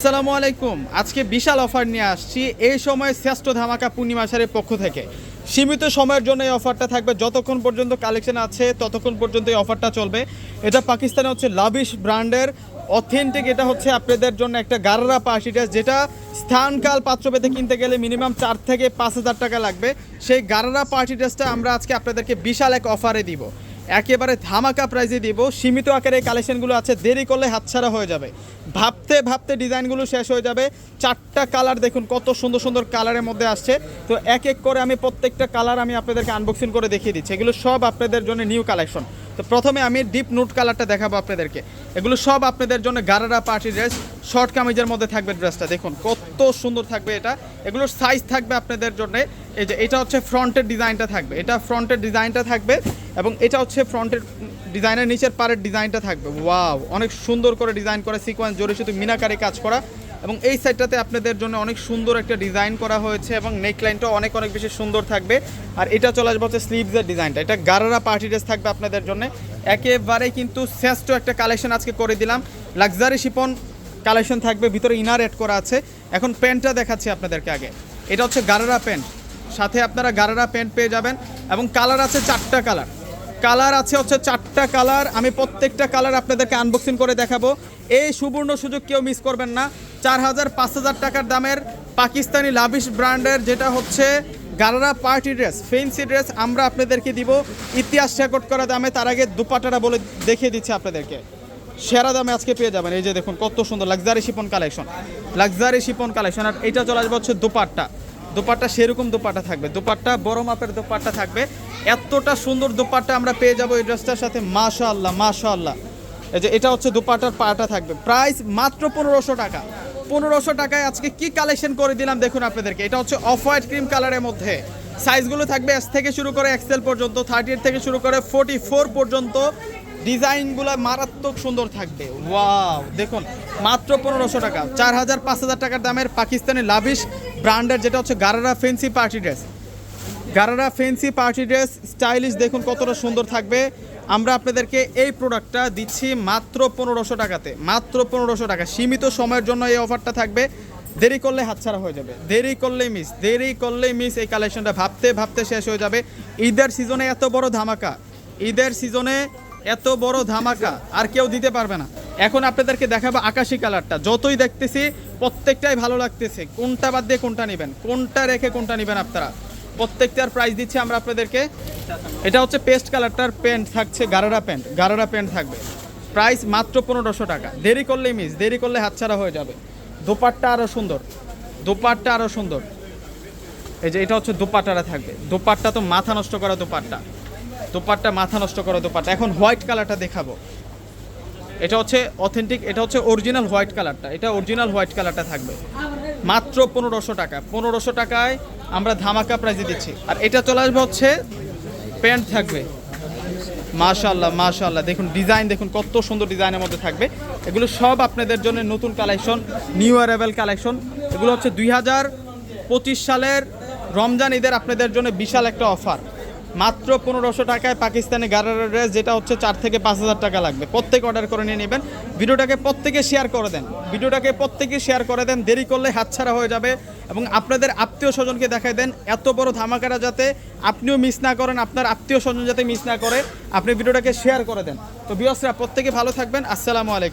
আসসালামু আলাইকুম। আজকে বিশাল অফার নিয়ে আসছি। এই সময় শ্রেষ্ঠ ধামাকা পূর্ণিমা শাড়ির পক্ষ থেকে। সীমিত সময়ের জন্য এই অফারটা থাকবে। যতক্ষণ পর্যন্ত কালেকশন আছে, ততক্ষণ পর্যন্ত এই অফারটা চলবে। এটা পাকিস্তানে হচ্ছে লাভিশ ব্র্যান্ডের অথেন্টিক এটা হচ্ছে আপনাদের জন্য একটা গাররা পার্টি ড্রেস যেটা স্থানকাল পাত্র পেতে কিনতে গেলে মিনিমাম চার থেকে পাঁচ হাজার টাকা লাগবে। সেই গাররা পার্টি ড্রেসটা আমরা আজকে আপনাদেরকে বিশাল এক অফারে দিব। একেবারে ধামাকা প্রাইজে দিব। সীমিত আকারে কালেকশনগুলো আছে, দেরি করলে হাতছাড়া হয়ে যাবে। ভাবতে ভাবতে ডিজাইনগুলো শেষ হয়ে যাবে। চারটা কালার দেখুন, কত সুন্দর সুন্দর কালারের মধ্যে আসছে। তো এক এক করে আমি প্রত্যেকটা কালার আমি আপনাদেরকে আনবক্সিং করে দেখিয়ে দিচ্ছি। এগুলো সব আপনাদের জন্য নিউ কালেকশন তো প্রথমে আমি ডিপ নুট কালারটা দেখাবো আপনাদেরকে। এগুলো সব আপনাদের জন্য গারারা পার্টি ড্রেস শর্ট কামিজের মধ্যে থাকবে ড্রেসটা দেখুন, কত সুন্দর থাকবে এটা। এগুলোর সাইজ থাকবে আপনাদের জন্য। এই যে এটা হচ্ছে ফ্রন্টের ডিজাইনটা থাকবে। এটা ফ্রন্টের ডিজাইনটা থাকবে। এবং এটা হচ্ছে ফ্রন্টের ডিজাইনের নিচের পাড়ের ডিজাইনটা থাকবে। ওয়াও, অনেক সুন্দর করে ডিজাইন করা, সিকোয়েন্স জোরে শুধু মিনাকারি কাজ করা এবং এই সাইডটাতে আপনাদের জন্য অনেক সুন্দর একটা ডিজাইন করা হয়েছে এবং নেকলাইনটাও অনেক অনেক বেশি সুন্দর থাকবে। আর এটা চলে আসবে হচ্ছে স্লিভসের ডিজাইনটা। এটা গারারা পার্টি ড্রেস থাকবে আপনাদের জন্য। একেবারে কিন্তু শ্রেষ্ঠ একটা কালেকশন আজকে করে দিলাম। লাক্সারি শিপন কালেকশন থাকবে, ভিতরে ইনার অ্যাড করা আছে। এখন প্যান্টটা দেখাচ্ছি আপনাদেরকে আগে। এটা হচ্ছে গারারা প্যান্ট। সাথে আপনারা গারারা প্যান্ট পেয়ে যাবেন এবং কালার আছে চারটা কালার। কালার আছে হচ্ছে চারটা কালার। আমি প্রত্যেকটা কালার আপনাদেরকে আনবক্সিং করে দেখাবো। এই সুবর্ণ সুযোগ কেউ মিস করবেন না। চার হাজার, পাঁচ হাজার টাকার দামের পাকিস্তানি লাভিশ ব্র্যান্ডের যেটা হচ্ছে gharara party dress fancy dress আমরা আপনাদেরকে দিব। ইতিহাস রেকর্ড করা দামে, তার আগে দুপাটাটা বলে দেখিয়ে দিচ্ছি আপনাদেরকে। সেরা দামে আজকে পেয়ে যাবেন। এই যে দেখুন, কত সুন্দর luxury chiffon collection luxury chiffon collection আর এটা চলে আসবে হচ্ছে দুপাট্টা। দোপাট্টা সেরকম দোপাট্টা থাকবে। দোপাট্টা বড় মাপের দোপাট্টা থাকবে। এতটা সুন্দর দোপাট্টা আমরা পেয়ে যাব এই ড্রেসটার সাথে। মাশা আল্লাহ মাশা আল্লাহ এই যে এটা হচ্ছে দোপাট্টার পাটা থাকবে। প্রাইস মাত্র পনেরোশো টাকা। পনেরোশো টাকায় আজকে কি কালেকশন করে দিলাম দেখুন আপনাদেরকে। এটা হচ্ছে অফ হোয়াইট ক্রিম কালারের মধ্যে। সাইজগুলো থাকবে এস থেকে শুরু করে এক্সেল পর্যন্ত থার্টি এইট থেকে শুরু করে ফোর্টি ফোর পর্যন্ত। ডিজাইনগুলো মারাত্মক সুন্দর থাকবে। ওয়াও, দেখুন, মাত্র পনেরোশো টাকা। চার হাজার, পাঁচ হাজার টাকার দামের পাকিস্তানি লাভিশ ব্র্যান্ডের যেটা হচ্ছে gharara fancy party dress. Gharara fancy party dress, stylish দেখুন কতটা সুন্দর থাকবে। আমরা আপনাদেরকে এই প্রোডাক্টটা দিচ্ছি মাত্র পনেরোশো টাকাতে, মাত্র পনেরোশো টাকা। সীমিত সময়ের জন্য এই অফারটা থাকবে। দেরি করলে হাতছাড়া হয়ে যাবে। দেরি করলেই মিস দেরি করলেই মিস এই কালেকশনটা ভাবতে ভাবতে শেষ হয়ে যাবে। ঈদের সিজনে এত বড় ধামাকা, ঈদের সিজনে এত বড় ধামাকা, আর কেউ দিতে পারবে না। এখন আপনাদেরকে দেখাবো আকাশি কালারটা। যতই দেখতেছি, প্রত্যেকটাই ভালো লাগতেছে। কোনটা বাদ দিয়ে কোনটা নেবেন? কোনটা রেখে কোনটা নেবেন আপনারা? প্রত্যেকটার প্রাইস দিচ্ছি আমরা আপনাদেরকে। এটা হচ্ছে পেস্ট কালারটার প্যান্ট থাকছে, গারারা প্যান্ট গারারা প্যান্ট থাকবে। প্রাইস মাত্র পনেরোশো টাকা। দেরি করলেই মিস দেরি করলে হাতছাড়া হয়ে যাবে। দোপাট্টা আরও সুন্দর। দোপাট্টা আরও সুন্দর। এই যে এটা হচ্ছে দোপাট্টাটা থাকবে। দোপাট্টা তো মাথা নষ্ট করা দোপাট্টা। দোপাট্টা মাথা নষ্ট করা দোপাট্টা। এখন হোয়াইট কালারটা দেখাবো। এটা হচ্ছে অথেন্টিক এটা হচ্ছে অরিজিনাল হোয়াইট কালারটা এটা অরিজিনাল হোয়াইট কালারটা থাকবে। মাত্র পনেরোশো টাকা। পনেরোশো টাকায় আমরা ধামাকা প্রাইজে দিচ্ছি। আর এটা চলে আসবে হচ্ছে প্যান্ট থাকবে। মাশাল্লাহ মাশাল্লাহ দেখুন ডিজাইন দেখুন, কত সুন্দর ডিজাইনের মধ্যে থাকবে। এগুলো সব আপনাদের জন্য নতুন কালেকশন নিউ অ্যারাইভেল কালেকশন এগুলো হচ্ছে দুই হাজার পঁচিশ সালের রমজান ঈদের আপনাদের জন্য বিশাল একটা অফার মাত্র পনেরোশো টাকায় পাকিস্তানি গারারা ড্রেস যেটা হচ্ছে চার থেকে পাঁচ হাজার টাকা লাগবে। প্রত্যেক অর্ডার করে নিয়ে নেবেন। ভিডিওটাকে প্রত্যেকে শেয়ার করে দেন। ভিডিওটাকে প্রত্যেকে শেয়ার করে দেন। দেরি করলে হাতছাড়া হয়ে যাবে এবং আপনাদের আত্মীয় স্বজনকে দেখাই দেন এত বড় ধামাকারা যাতে আপনিও মিস না করেন, আপনার আত্মীয় স্বজন যাতে মিস না করে। আপনি ভিডিওটাকে শেয়ার করে দেন। তো বিয়সরা প্রত্যেকে ভালো থাকবেন। আসসালামু আলাইকুম।